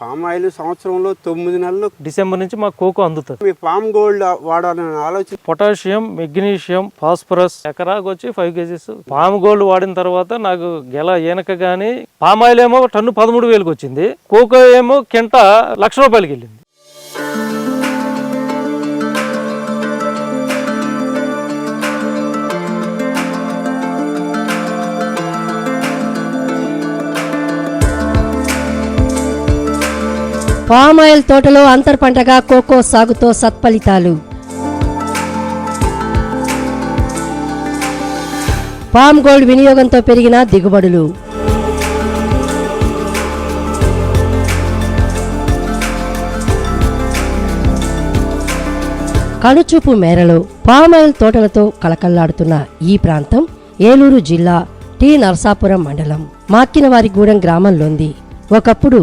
Palm oil సంవత్సరంలో తొమ్మిది నెలలు డిసెంబర్ నుంచి మాకు కోకో అందుతుంది. మీ పామ్ గోల్డ్ వాడాలని ఆలోచన పొటాషియం మెగ్నీషియం ఫాస్ఫరస్ ఎకరాకు వచ్చి ఫైవ్ కేజీస్. పామ్ గోల్డ్ వాడిన తర్వాత నాకు గెల ఈనక గానీ పామ్ ఆయిల్ ఏమో టన్ను పదమూడు వేలకు వచ్చింది. కోకో ఏమో కింట లక్ష రూపాయలకి వెళ్ళింది. పామాయిల్ తోటలో అంతర్ పంటగా కోకో సాగుతో సత్ఫలితాలు. పామ్ గోల్డ్ వినియోగంతో పెరిగిన దిగుబడులు. కనుచూపు మేరలో పామాయిల్ తోటలతో కలకల్లాడుతున్న ఈ ప్రాంతం ఏలూరు జిల్లా టి నరసాపురం మండలం మాక్కినవారిగూడెం గ్రామంలోంది. ఒకప్పుడు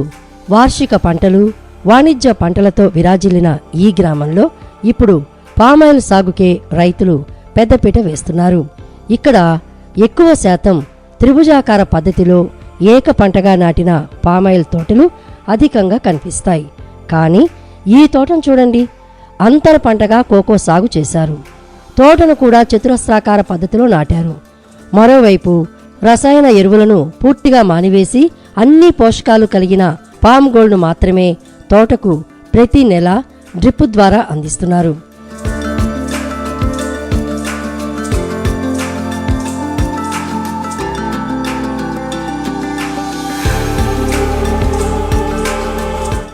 వార్షిక పంటలు వాణిజ్య పంటలతో విరాజిల్లిన ఈ గ్రామంలో ఇప్పుడు పామాయిల్ సాగుకే రైతులు పెద్దపీట వేస్తున్నారు. ఇక్కడ ఎక్కువ శాతం త్రిభుజాకార పద్ధతిలో ఏక పంటగా నాటిన పామాయిల్ తోటలు అధికంగా కనిపిస్తాయి. కానీ ఈ తోటను చూడండి అంతర పంటగా కోకో సాగు చేశారు. తోటను కూడా చతురస్రాకార పద్ధతిలో నాటారు. మరోవైపు రసాయన ఎరువులను పూర్తిగా మానివేసి అన్ని పోషకాలు కలిగిన పామ్ గోల్డ్ను మాత్రమే తోటకు ప్రతి నెల డ్రిప్ ద్వారా అందిస్తున్నారు.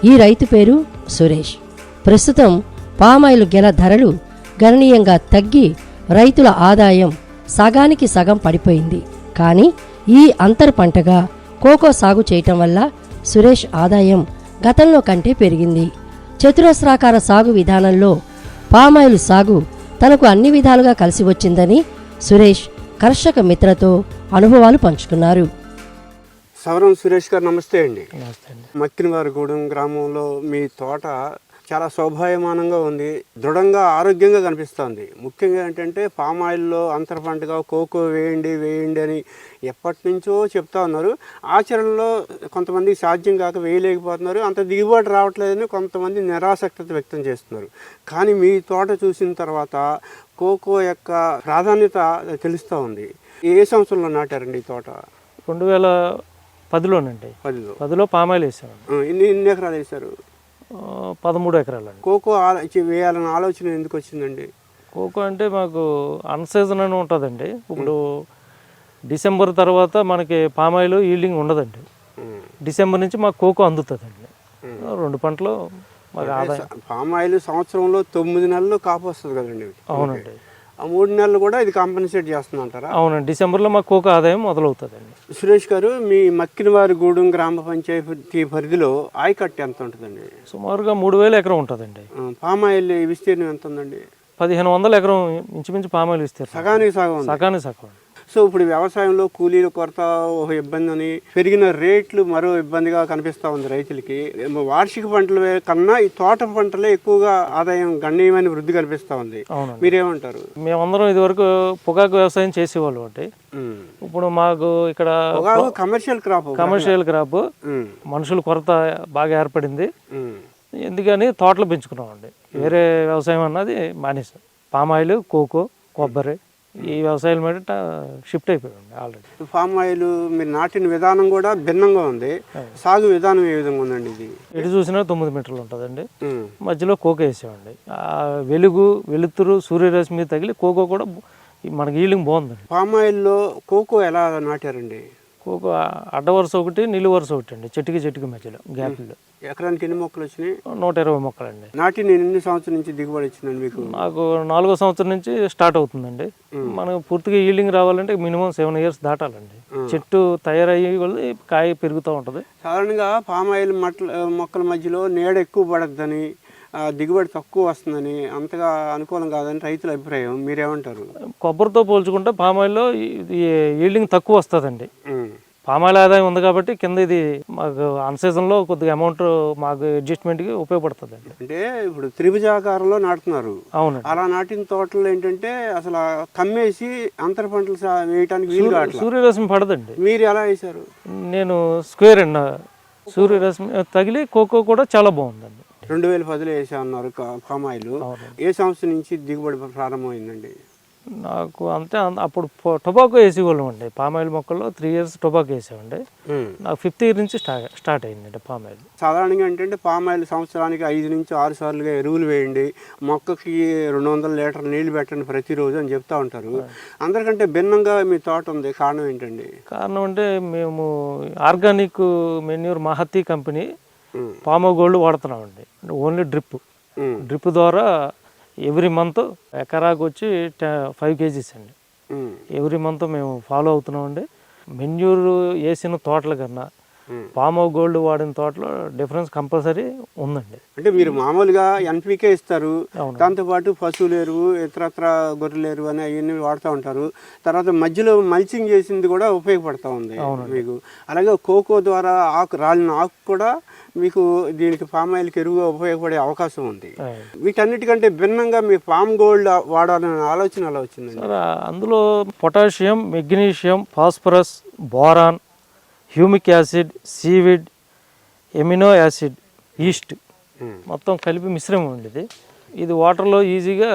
ఈ రైతు పేరు సురేష్. ప్రస్తుతం పామాయిల్ గెల ధరలు గణనీయంగా తగ్గి రైతుల ఆదాయం సగానికి సగం పడిపోయింది. కానీ ఈ అంతర్ పంటగా కోకో సాగు చేయటం వల్ల సురేష్ ఆదాయం గతంలో కంటే పెరిగింది. చతురస్రాకార సాగు విధానంలో పామాయిల్ సాగు తనకు అన్ని విధాలుగా కలిసి వచ్చిందని సురేష్ కర్షక మిత్రతో అనుభవాలు పంచుకున్నారు. సవరం సురేష్ గారు నమస్తే అండి. నమస్తే అండి. మక్కినవారిగూడెం గ్రామంలో మీ తోట చాలా శోభాయమానంగా ఉంది. దృఢంగా ఆరోగ్యంగా కనిపిస్తోంది. ముఖ్యంగా ఏంటంటే పామ్ ఆయిల్లో అంతర పంటగా కోకో వేయండి వేయండి అని ఎప్పటి నుంచో చెప్తా ఉన్నారు. ఆచరణలో కొంతమంది సాధ్యం కాక వేయలేకపోతున్నారు. అంత దిగుబడి రావట్లేదని కొంతమంది నిరాసక్తత వ్యక్తం చేస్తున్నారు. కానీ మీ తోట చూసిన తర్వాత కోకో యొక్క ప్రాధాన్యత తెలుస్తూ ఉంది. ఏ సంవత్సరంలో నాటారండి ఈ తోట? రెండు వేల పదిలోనండి. పదిలో. పదిలో పామాయిల్ ఆ, ఎన్ని ఎన్ని ఎకరాలు వేశారు పదమూడు ఎకరాలండి. కోకో వేయాలన్న ఆలోచన ఎందుకు వచ్చిందండి? కోకో అంటే మాకు అన్సీజన్ అని ఉంటుందండి. ఇప్పుడు డిసెంబర్ తర్వాత మనకి పామాయిల్ ఈల్డింగ్ ఉండదండి. డిసెంబర్ నుంచి మాకు కోకో అందుతుందండి. రెండు పంటలు మాకు ఆదాయం. పామ్ ఆయిల్ సంవత్సరంలో తొమ్మిది నెలలు కాపు వస్తుంది కదండి. అవునండి. ఆ మూడు నెలలు కూడా ఇది కాంపెన్సేట్ చేస్తుంది అంటారా అవునండి. డిసెంబర్లో మాకు కోకో ఆదాయం మొదలవుతుందండి. సురేష్ గారు మీ మక్కినవారి గూడెం గ్రామ పంచాయతీ పరిధిలో ఆయకట్టు ఎంత ఉంటుందండి? సుమారుగా మూడు వేల ఎకరం ఉంటుందండి. ఆ, పామ్ ఆయిల్ విస్తీర్ణం ఎంత ఉందండి పదిహేను వందల ఎకరం ఇంచుమించు పామాయిల్ ఇస్తారు సగానికి సగం సగానికి సగం. సో ఇప్పుడు వ్యవసాయంలో కూలీల కొరత ఒక ఇబ్బంది అని పెరిగిన రేట్లు మరో ఇబ్బందిగా కనిపిస్తూ ఉంది రైతులకి. వార్షిక పంటల కన్నా ఈ తోట పంటలే ఎక్కువగా ఆదాయం గణనీయమైన వృద్ధి కనిపిస్తూ ఉంది. మీరేమంటారు? మేమందరం ఇదివరకు పొగాకు వ్యవసాయం చేసేవాళ్ళు అంటే ఉమ్. ఇప్పుడు మాకు ఇక్కడ కమర్షియల్ క్రాప్ కమర్షియల్ క్రాప్. మనుషుల కొరత బాగా ఏర్పడింది. ఎందుకని తోటలు పెంచుకున్నామండి. వేరే వ్యవసాయం అన్నది మానేసాం పామాయిల్ కోకో కొబ్బరి. ఈ వ్యవసాయాల మీద షిఫ్ట్ అయిపోయామండి ఆల్రెడీ. పామ్ ఆయిల్ మీరు నాటిన విధానం కూడా భిన్నంగా ఉంది. సాగు విధానం ఏ విధంగా ఉందండి ఇది? ఎటు చూసినా తొమ్మిది మీటర్లు ఉంటుందండి. మధ్యలో కోకో వేసామండి ఆ వెలుగు వెలుతురు సూర్యరశ్మి తగిలి కోకో కూడా మనకి ఈలింగ్ బాగుందండి. పామ్ ఆయిల్లో కోకో ఎలా నాటారండి? కోకో అడ్డ వరుస ఒకటి నిలువు వరుస ఒకటి అండి చెట్టుకి చెట్టుకి మధ్యలో గ్యాప్లో. ఎకరానికి ఎన్ని మొక్కలు వచ్చినాయి? నూట ఇరవై మొక్కలండి. నాటిన ఎన్ని సంవత్సరం నుంచి దిగుబడి వచ్చిందండి మీకు? నాకు నాలుగో సంవత్సరం నుంచి స్టార్ట్ అవుతుందండి. మనకు పూర్తిగా ఈల్డింగ్ రావాలంటే మినిమం సెవెన్ ఇయర్స్ దాటాలండి. చెట్టు తయారయ్యే కొద్దీ కాయ పెరుగుతూ ఉంటుంది. సాధారణంగా పామ్ ఆయిల్ మట్ల మొక్కల మధ్యలో నీడ ఎక్కువ పడద్దని ఆ, దిగుబడి తక్కువ వస్తుందని అంతగా అనుకూలం కాదని రైతుల అభిప్రాయం. మీరేమంటారు? కొబ్బరితో పోల్చుకుంటే పామాయిల్లో ఈల్డింగ్ తక్కువ వస్తుందండి. పామాయిల్ ఆదాయం ఉంది కాబట్టి కింద ఇది మాకు అన్ సీజన్లో కొద్దిగా అమౌంట్ మాకు అడ్జస్ట్మెంట్కి ఉపయోగపడుతుందండి అంటే ఇప్పుడు త్రిభుజాకారంలో నాటుతున్నారు. అవునండి. అలా నాటిన తోటలు ఏంటంటే అసలు కమ్మేసి అంతర పంటలు వేయటానికి వీలు కావట్లేదు సూర్యరశ్మి పడదండి. మీరు ఎలా వేశారు? నేను స్క్వేర్ అండి సూర్యరశ్మి తగిలి కోకో కూడా చాలా బాగుందండి. రెండు వేల పదిలో వేసా అన్నారు పామ్ ఆయిల్ ఏ సంవత్సరం నుంచి దిగుబడి ప్రారంభమైందండి? నాకు అంతే అప్పుడు టొబాకో వేసి వాళ్ళం అండి పామాయిల్ మొక్కల్లో త్రీ ఇయర్స్ టొబాకో వేసామండి. నాకు ఫిఫ్త్ ఇయర్ నుంచి స్టార్ట్ స్టార్ట్ అయిందండి పామాయిల్ సాధారణంగా ఏంటంటే పామ్ ఆయిల్ సంవత్సరానికి ఐదు నుంచి ఆరు సార్లుగా ఎరువులు వేయండి. మొక్కకి రెండు వందల లీటర్ నీళ్ళు పెట్టండి ప్రతిరోజు అని చెప్తా ఉంటారు. అందరికంటే భిన్నంగా మీ తోట ఉంది. కారణం ఏంటండి? కారణం అంటే మేము organic manure Mahathi company పామో gold వాడుతున్నామండి. Only drip. Drip ద్వారా ఎవ్రీ మంత్ ఎకరాకు వచ్చి ఫైవ్ కేజీస్ అండి ఎవ్రీ మంత్ మేము ఫాలో అవుతున్నామండి మెన్యూర్ వేసిన తోటల కన్నా. పామో గోల్డ్ వాడిన తోటలో డిఫరెన్స్ కంపల్సరీ ఉందండి. అంటే మీరు మామూలుగా ఎన్పికే ఇస్తారు. దాంతోపాటు పశువుల ఎరువు ఇతరత్ర గొర్రెల ఎరువు అని అవన్నీ వాడుతూ ఉంటారు. తర్వాత మధ్యలో మల్చింగ్ చేసింది కూడా ఉపయోగపడతా ఉంది మీకు. అలాగే కోకో ద్వారా ఆకు రాలిన ఆకు కూడా మీకు దీనికి పామ్ ఆయిల్కి ఎరువుగా ఉపయోగపడే అవకాశం ఉంది. వీటన్నిటికంటే భిన్నంగా మీ పామ్ గోల్డ్ వాడాలనే ఆలోచన అలా వచ్చిందండి? అందులో potassium magnesium phosphorus boron humic acid seaweed amino acid yeast. మొత్తం కలిపి మిశ్రమం అండి ఇది ఇది వాటర్లో ఈజీగా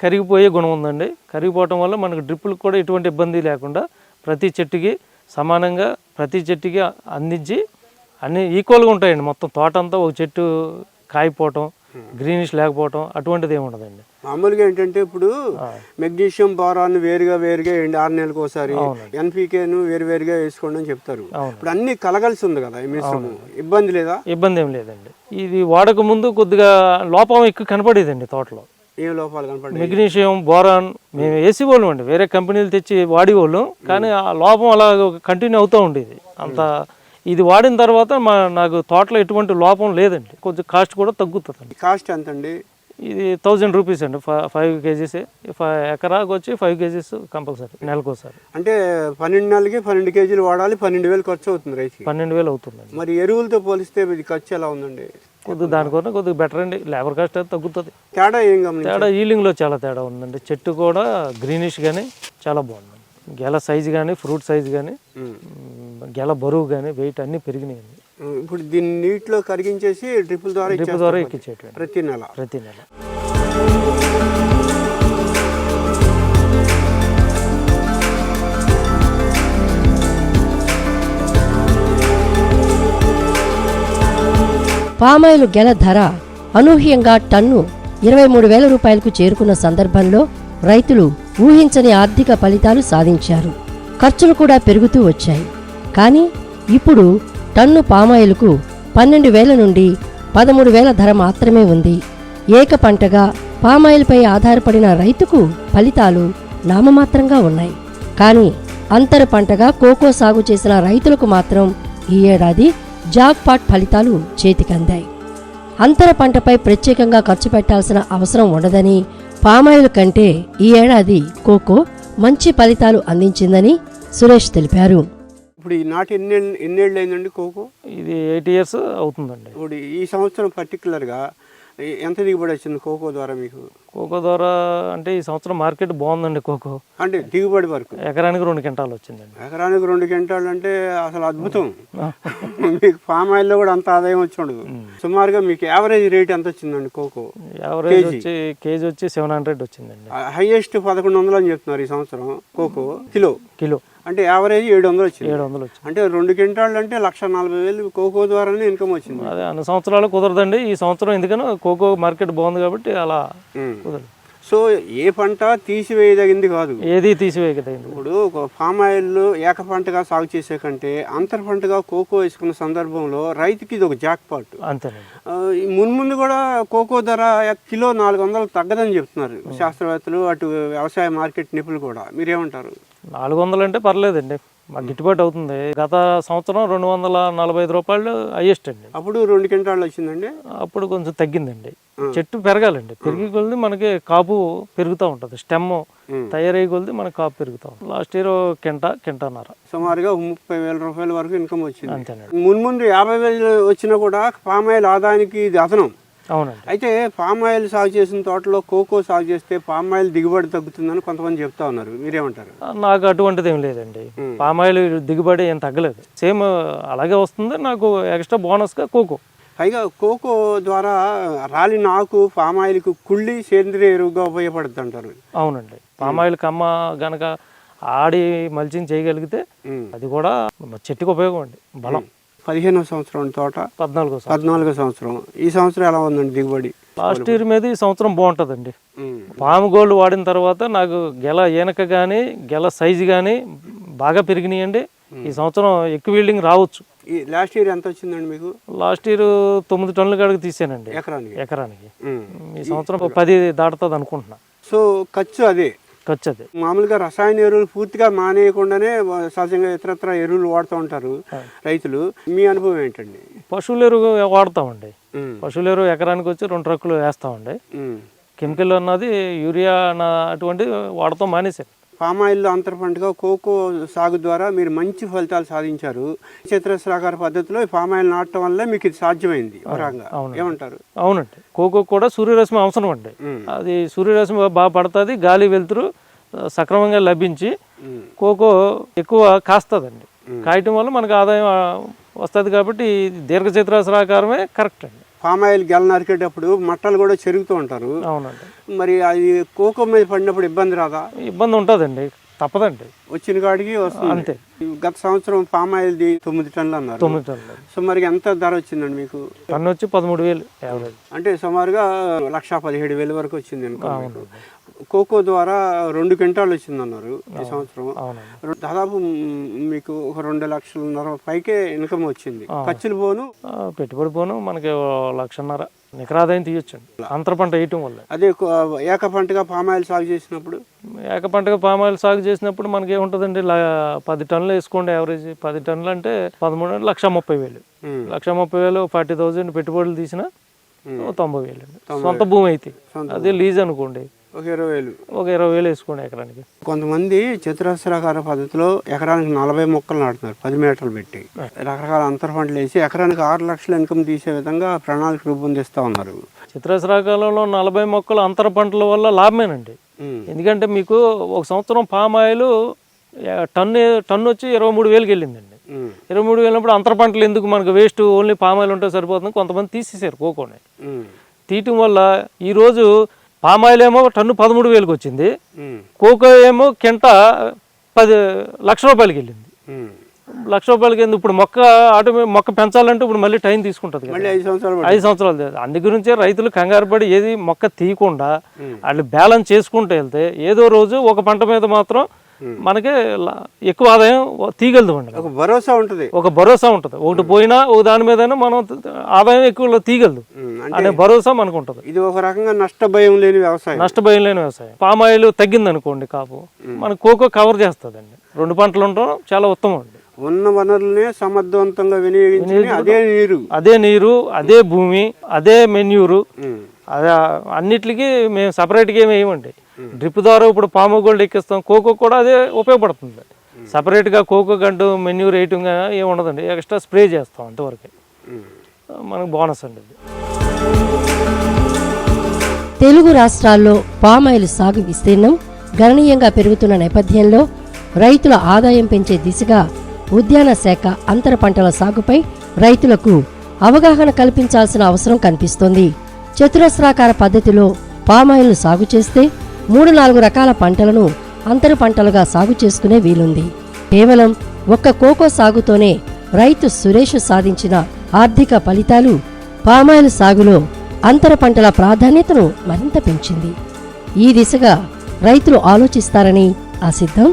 కరిగిపోయే గుణం ఉందండి. కరిగిపోవటం వల్ల మనకు డ్రిప్పులకు కూడా ఎటువంటి ఇబ్బంది లేకుండా ప్రతి చెట్టుకి సమానంగా ప్రతి చెట్టుకి అందించి అన్ని ఈక్వల్గా ఉంటాయండి. మొత్తం తోట అంతా ఒక చెట్టు కాయిపోవటం గ్రీనిష్ లేకపోవటం అటువంటిది ఏమి ఉండదండి మామూలుగా ఏంటంటే ఇప్పుడు మెగ్నీషియం బోరాన్ వేరుగా వేరుగా వేయండి ఆరు నెలలకు ఒకసారి ఎన్పీకేను వేరు వేరుగా వేసుకోండి అని చెప్తారు. ఇప్పుడు అన్ని కలగలిసి ఉంది కదా మిశ్రమం. ఇబ్బంది లేదా? ఇబ్బంది ఏం లేదండి. ఇది వాడక ముందు కొద్దిగా లోపం ఎక్కువ కనపడేదండి తోటలో. ఏం లోపాలు కనపడి మెగ్నీషియం బోరాన్ మేము వేసి వాళ్ళం అండి. వేరే కంపెనీలు తెచ్చి వాడేవాళ్ళం. కానీ ఆ లోపం అలా కంటిన్యూ అవుతూ ఉండేది. అంత ఇది వాడిన తర్వాత మా నాకు తోటలో ఎటువంటి లోపం లేదండి. కొంచెం కాస్ట్ కూడా తగ్గుతుందండి. కాస్ట్ ఎంత అండి ఇది థౌజండ్ రూపీస్ అండి. ఫైవ్ కేజీస్ ఎకరాకు వచ్చి ఫైవ్ కేజీస్ కంపల్సరీ నెలకు ఒకసారి అంటే పన్నెండు నెలలకి పన్నెండు కేజీలు వాడాలి పన్నెండు వేలు ఖర్చు అవుతుంది రైతుకి. పన్నెండు వేలు అవుతుందండి. మరి ఎరువులతో పోలిస్తే ఇది ఖర్చు ఎలా ఉందండి? కొద్దిగా దానికన్నా కొద్దిగా బెటర్ అండి. లేబర్ కాస్ట్ అయితే తగ్గుతుంది. తేడా ఏం తేడా ఈలింగ్లో చాలా తేడా ఉందండి. చెట్టు కూడా గ్రీనిష్ కానీ చాలా బాగుంది. గెల సైజు కానీ ఫ్రూట్ సైజు కానీ గెల బరువు కానీ వెయిట్ అన్నీ పెరిగినాయండి ఇప్పుడు దీన్ని నీటిలో కరిగించేసి డ్రిప్పుల ద్వారా డ్రిప్ ద్వారా ఎక్కించేటండి ప్రతి నెల. ప్రతి నెల. పామాయిల్ గెల ధర అనూహ్యంగా టన్ను ఇరవై మూడు వేల రూపాయలకు చేరుకున్న సందర్భంలో రైతులు ఊహించని ఆర్థిక ఫలితాలు సాధించారు. ఖర్చులు కూడా పెరుగుతూ వచ్చాయి. కానీ ఇప్పుడు టన్ను పామాయిల్కు పన్నెండు వేల నుండి పదమూడు వేల ధర మాత్రమే ఉంది. ఏక పంటగా పామాయిల్పై ఆధారపడిన రైతుకు ఫలితాలు నామమాత్రంగా ఉన్నాయి. కానీ అంతర పంటగా కోకో సాగు చేసిన రైతులకు మాత్రం ఈ ఏడాది జాక్పాట్ ఫలితాలు చేతికందాయి. అంతర పంటపై ప్రత్యేకంగా ఖర్చు పెట్టాల్సిన అవసరం ఉండదని పామాయిల్ కంటే ఈ ఏడాది కోకో మంచి ఫలితాలు అందించిందని సురేష్ తెలిపారు. ఇప్పుడు ఈ నాటి ఎన్ని ఎన్నేళ్ళు అయిందండి కోకో? ఇది ఎయిట్ ఇయర్స్ అవుతుందండి. ఇప్పుడు ఈ సంవత్సరం పర్టికులర్గా ఎంత దిగుబడి వచ్చింది కోకో ద్వారా మీకు? కోకో ద్వారా అంటే ఈ సంవత్సరం మార్కెట్ బాగుందండి కోకో. అంటే దిగుబడి వరకు. ఎకరానికి రెండు క్వింటాలు వచ్చిందండి. ఎకరానికి రెండు క్వింటాలు అంటే అసలు అద్భుతం. మీకు ఫామ్ ఆయిల్లో కూడా అంత ఆదాయం వచ్చి ఉండదు. సుమారుగా మీకు యావరేజ్ రేట్ ఎంత వచ్చిందండి కోకో? యావరేజ్ వచ్చి కేజీ వచ్చి సెవెన్ హండ్రెడ్ వచ్చిందండి. హైయెస్ట్ పదకొండు వందలు అని చెప్తున్నారు ఈ సంవత్సరం కోకో. కిలో. కిలో. అంటే యావరేజ్ ఏడు వందలు వచ్చింది. ఏడు వందలు వచ్చింది. అంటే రెండు క్వింటాళ్ళు అంటే లక్ష నలభై వేలు కోకో ద్వారానే ఇన్కమ్ వచ్చింది. అదే అన్ని సంవత్సరాలు కుదరదండి. ఈ సంవత్సరం ఎందుకనో కోకో మార్కెట్ బాగుంది కాబట్టి అలా. కుదరదు. సో ఏ పంట తీసివేయదగింది కాదు. ఏది తీసివేయకదైంది ఇప్పుడు ఫామ్ ఆయిల్ ఏక పంటగా సాగు చేసే కంటే అంతర్ పంటగా కోకో వేసుకున్న సందర్భంలో రైతుకి ఇది ఒక జాక్ పాట్ అంతేనండి మున్ముందు కూడా కోకో ధర కిలో నాలుగు వందలు తగ్గదని చెప్తున్నారు శాస్త్రవేత్తలు అటు వ్యవసాయ మార్కెట్ నిపుణులు కూడా. మీరేమంటారు? నాలుగు వందలు అంటే పర్లేదండి. మాకు గిట్టుబాటు అవుతుంది. గత సంవత్సరం రెండు వందల నలభై ఐదు రూపాయలు హైయెస్ట్ అండి. అప్పుడు రెండు క్వింటాళ్ళు వచ్చిందండి? అప్పుడు కొంచెం తగ్గిందండి. చెట్టు పెరగాలండి. పెరిగి కొలిది మనకి కాపు పెరుగుతూ ఉంటుంది. స్టెమ్ తయారయ్యే కొలిది మనకి కాపు పెరుగుతూ ఉంటుంది. లాస్ట్ ఇయర్ కింట కింటన్నర. సుమారుగా ముప్పై వేల రూపాయల వరకు ఇన్కమ్ వచ్చింది. అంతేనండి. మున్ముందు యాభై వేలు వచ్చినా కూడా ఫామ్ ఆయిల్ ఆదాయానికి ఇది అదనం. అవునండి. అయితే పామ్ ఆయిల్ సాగు చేసిన తోటలో కోకో సాగు చేస్తే పామ్ ఆయిల్ దిగుబడి తగ్గుతుందని కొంతమంది చెప్తా ఉన్నారు. మీరేమంటారు? నాకు అటువంటిది ఏం లేదండి. పామాయిల్ దిగుబడి ఏం తగ్గలేదు. సేమ్ అలాగే వస్తుంది నాకు ఎక్స్ట్రా బోనస్గా కోకో. పైగా కోకో ద్వారా రాలిన ఆకు పామ్ ఆయిల్కు కుళ్ళి సేంద్రియ ఎరువుగా ఉపయోగపడుతుంది అంటారు అవునండి పామాయిల్ కమ్మ గనక ఆడి మల్చింగ్ చేయగలిగితే. అది కూడా చెట్టుకు ఉపయోగం అండి. బలం. పదిహేనవ సంవత్సరం తోట. పద్నాలుగో పద్నాలుగో సంవత్సరం. ఈ సంవత్సరం ఎలా ఉందండి దిగుబడి? లాస్ట్ ఇయర్ మీద ఈ సంవత్సరం బాగుంటుందండి. పాము గోల్డ్ వాడిన తర్వాత నాకు గెల ఈనక కానీ గెల సైజు కానీ బాగా పెరిగినాయండి. ఈ సంవత్సరం ఎక్కువ వీల్డింగ్ రావచ్చు. ఈ లాస్ట్ ఇయర్ ఎంత వచ్చిందండి మీకు? లాస్ట్ ఇయర్ తొమ్మిది టన్నుల కాడికి తీసానండి. ఎకరానికి. ఎకరానికి. ఈ సంవత్సరం పది దాటుతుంది అనుకుంటున్నా. సో ఖర్చు అదే. అది మామూలుగా రసాయన ఎరువులు పూర్తిగా మానేయకుండానే సహజంగా ఇతరత్ర ఎరువులు వాడుతూ ఉంటారు రైతులు. మీ అనుభవం ఏంటండి? పశువుల ఎరువు వాడతామండి. పశువుల ఎరువు ఎకరానికి వచ్చి రెండు ట్రక్కులు వేస్తామండి. కెమికల్ అన్నది యూరియా అన్న అటువంటి వాడతాం మానేసారు పామ్ ఆయిల్లో అంతర పంటగా కోకో సాగు ద్వారా మీరు మంచి ఫలితాలు సాధించారు. చిత్రస్రాకార పద్ధతిలో ఈ పామ్ ఆయిల్ నాటడం వల్ల మీకు ఇది సాధ్యమైంది ఏమంటారు? అవునండి. కోకో కూడా సూర్యరశ్మి అవసరం అండి. అది సూర్యరశ్మి బాగా పడుతుంది గాలి వెలుతురు సక్రమంగా లభించి. కోకో ఎక్కువ కాస్తుందండి. కాయటం వల్ల మనకు ఆదాయం వస్తుంది కాబట్టి ఇది దీర్ఘచతురస్రాకారమే కరెక్ట్ అండి. పామ్ ఆయిల్ గెల నరికేటప్పుడు మట్టలు కూడా చెరుగుతూ ఉంటారు. అవునండి. మరి అది కోకో మీద పడినప్పుడు ఇబ్బంది రాదా? ఇబ్బంది ఉంటుందండి తప్పదండి. వచ్చిన కాడికి వస్తుంది. అంతే. గత సంవత్సరం పామ్ ఆయిల్ది తొమ్మిది టన్నులు అన్నారు. తొమ్మిది టన్నులు. సో మరి ఎంత ధర వచ్చిందండి మీకు? టన్ను వచ్చి పదమూడు వేలు యావరేజ్. అంటే సుమారుగా లక్ష పదిహేడు వేల వరకు వచ్చింది అనుకో. కోకో ద్వారా రెండు క్వింటాలు వచ్చిందన్నారు ఈ సంవత్సరం. దాదాపు మీకు ఒక రెండు లక్షలన్నర పైకే ఇన్కమ్ వచ్చింది. ఖర్చులు పోను? పెట్టుబడి పోను మనకి లక్షన్నర నికరాదాయం తీయొచ్చండి. అంతర పంట వేయటం వల్ల. అదే ఏక పంటగా పామ్ ఆయిల్ సాగు చేసినప్పుడు? ఏక పంటగా పామాయిల్ సాగు చేసినప్పుడు మనకి ఏముంటుందండి పది టన్నులు వేసుకోండి యావరేజ్. పది టన్నులు అంటే పదమూడు లక్ష ముప్పై వేలు. లక్ష ముప్పై వేలు ఫార్టీ థౌజండ్ పెట్టుబడులు తీసిన తొంభై వేలు సొంత భూమి అయితే. అదే లీజ్ అనుకోండి ఒక ఇరవై వేలు. ఒక ఇరవై వేలు వేసుకోండి ఎకరానికి. కొంతమంది చతురస్రాకార పద్ధతిలో ఎకరానికి నలభై మొక్కలు నాటుతున్నారు పది మీటర్లు పెట్టి. రకరకాల అంతర పంటలు వేసి ఎకరానికి ఆరు లక్షల ఇన్కమ్ తీసే విధంగా ప్రణాళిక రూపొందిస్తూ ఉన్నారు. చిత్రశ్రాకాలంలో నలభై మొక్కలు అంతర పంటల వల్ల లాభమేనండి. ఎందుకంటే మీకు ఒక సంవత్సరం పామ్ ఆయిల్ టన్ను టన్ను వచ్చి ఇరవై మూడు వేలకి వెళ్ళిందండి. ఇరవై మూడు వెళ్ళినప్పుడు అంతర పంటలు ఎందుకు మనకు వేస్ట్ ఓన్లీ పామ్ ఆయిల్ ఉంటే సరిపోతుంది కొంతమంది తీసేసారు కోకోని. తీయటం వల్ల ఈరోజు పామ్ ఆయిల్ ఏమో టన్ను పదమూడు వేలకు వచ్చింది. కోకో ఏమో కింట పది లక్ష రూపాయలకి వెళ్ళింది. లక్ష రూపాయలకి ఎందుకు ఇప్పుడు మొక్క ఆటోమే మొక్క పెంచాలంటే ఇప్పుడు మళ్ళీ టైం తీసుకుంటుంది ఐదు సంవత్సరాలు. అందు గురించే రైతులు కంగారు పడి ఏది మొక్క తీయకుండా వాళ్ళు బ్యాలెన్స్ చేసుకుంటూ వెళ్తే ఏదో రోజు ఒక పంట మీద మాత్రం మనకి ఎక్కువ ఆదాయం తీయగలదు అండి. ఒక భరోసా ఉంటుంది. ఒక భరోసా ఉంటుంది. ఒకటి పోయినా ఒక దాని మీద మనం ఆదాయం ఎక్కువ. అంటే అనే భరోసా మనకు ఉంటుంది ఇది ఒక రకంగా నష్ట భయం లేని వ్యవసాయం. నష్టభయం లేని వ్యవసాయం. పామాయిల్ తగ్గింది అనుకోండి కాపు మన కోకో కవర్ చేస్తుందండి. రెండు పంటలు ఉండడం చాలా ఉత్తమం అండి. ఉన్న వనరులనే సమర్థవంతంగా వినియోగించుకుని అదే నీరు. అదే నీరు అదే భూమి అదే మెన్యూరు. అది అన్నిటికీ మేము సపరేట్గా ఏమి వేయమండి. డ్రిప్ ద్వారా ఇప్పుడు పాము గోల్డ్ ఎక్కిస్తాం కోకో కూడా అదే ఉపయోగపడుతుంది. సపరేట్గా కోకో గంటు మెన్యూ రేటింగ్ ఏమి ఉండదండి ఎక్స్ట్రా స్ప్రే చేస్తాం అంతవరకు. మనకు బోనస్ అండి తెలుగు రాష్ట్రాల్లో పామాయిల్ సాగు విస్తీర్ణం గణనీయంగా పెరుగుతున్న నేపథ్యంలో రైతుల ఆదాయం పెంచే దిశగా ఉద్యాన శాఖ అంతర పంటల సాగుపై రైతులకు అవగాహన కల్పించాల్సిన అవసరం కనిపిస్తోంది. చతురస్రాకార పద్ధతిలో పామాయిల్ను సాగు చేస్తే మూడు నాలుగు రకాల పంటలను అంతర పంటలుగా సాగు చేసుకునే వీలుంది. కేవలం ఒక్క కోకో సాగుతోనే రైతు సురేష్ సాధించిన ఆర్థిక ఫలితాలు పామాయిల్ సాగులో అంతర పంటల ప్రాధాన్యతను మరింత పెంచింది. ఈ దిశగా రైతులు ఆలోచిస్తారని ఆసిద్ధం